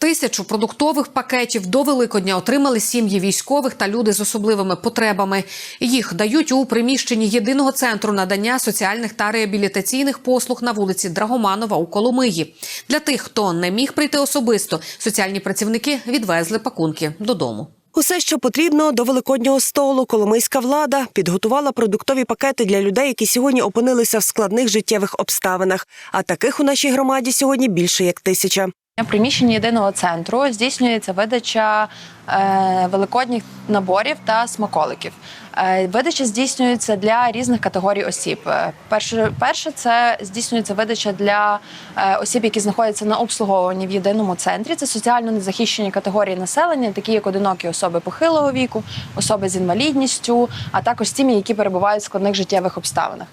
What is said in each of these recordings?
Тисячу продуктових пакетів до Великодня отримали сім'ї військових та люди з особливими потребами. Їх дають у приміщенні єдиного центру надання соціальних та реабілітаційних послуг на вулиці Драгоманова у Коломиї. Для тих, хто не міг прийти особисто, соціальні працівники відвезли пакунки додому. Усе, що потрібно до великоднього столу, коломийська влада підготувала продуктові пакети для людей, які сьогодні опинилися в складних життєвих обставинах. А таких у нашій громаді сьогодні більше як тисяча. Приміщенні єдиного центру здійснюється видача е, великодніх наборів та смаколиків. Е, видача здійснюється для різних категорій осіб. Е, Перше, перше це здійснюється видача для осіб, які знаходяться на обслуговуванні в єдиному центрі. Це соціально незахищені категорії населення, такі як одинокі особи похилого віку, особи з інвалідністю, а також сім'ї, які перебувають в складних життєвих обставинах.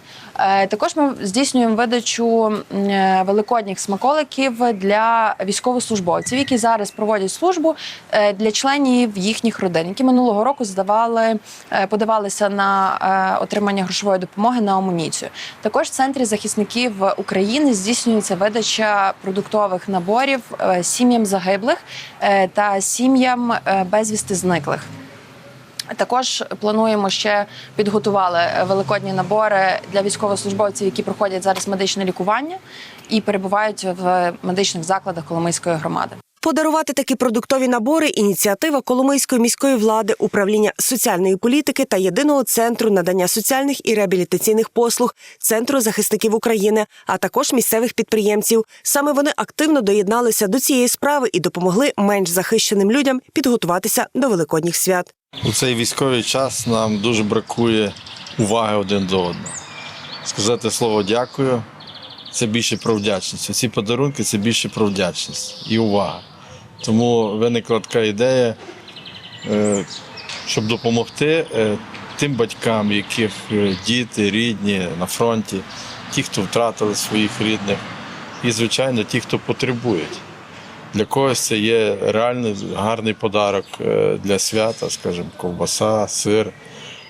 Також ми здійснюємо видачу великодніх смаколиків для військовослужбовців, які зараз проводять службу е, для членів їхніх родин, які минулого року здавали, е, подавалися на е, отримання грошової допомоги на амуніцію. Також в центрі захисників України здійснюється видача продуктових наборів сім'ям загиблих та сім'ям безвісти зниклих. Також плануємо ще підготували е, великодні набори для військовослужбовців, які проходять зараз медичне лікування і перебувають в медичних закладах Коломийської громади. Подарувати такі продуктові набори ініціатива Коломийської міської влади, управління соціальної політики та єдиного центру надання соціальних і реабілітаційних послуг Центру захисників України, а також місцевих підприємців. Саме вони активно доєдналися до цієї справи і допомогли менш захищеним людям підготуватися до великодніх свят. У цей військовий час нам дуже бракує уваги один до одного. Сказати слово дякую це більше про вдячність. Ці подарунки це більше про вдячність і увага. Тому виникла така ідея, е, щоб допомогти е, тим батькам, яких е, діти, рідні на фронті, ті, хто втратили своїх рідних, і, звичайно, ті, хто потребують. Для когось це є реально гарний подарок для свята, скажімо, ковбаса, сир.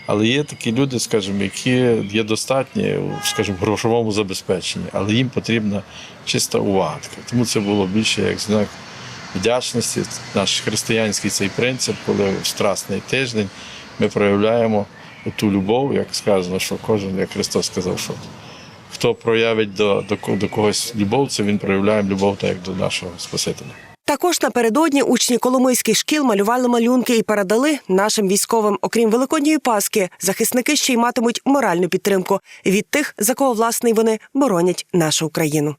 Але є такі люди, скажімо, які є достатні скажімо, грошовому забезпеченні, але їм потрібна чиста увага. Тому це було більше як знак вдячності. Наш християнський цей принцип, коли в страсний тиждень ми проявляємо ту любов, як сказано, що кожен, як Христос сказав, що хто проявить до, до, до когось любов, це він проявляє любов так як до нашого Спасителя. Також напередодні учні коломийських шкіл малювали малюнки і передали нашим військовим. Окрім великодньої паски, захисники ще й матимуть моральну підтримку від тих, за кого власне вони боронять нашу Україну.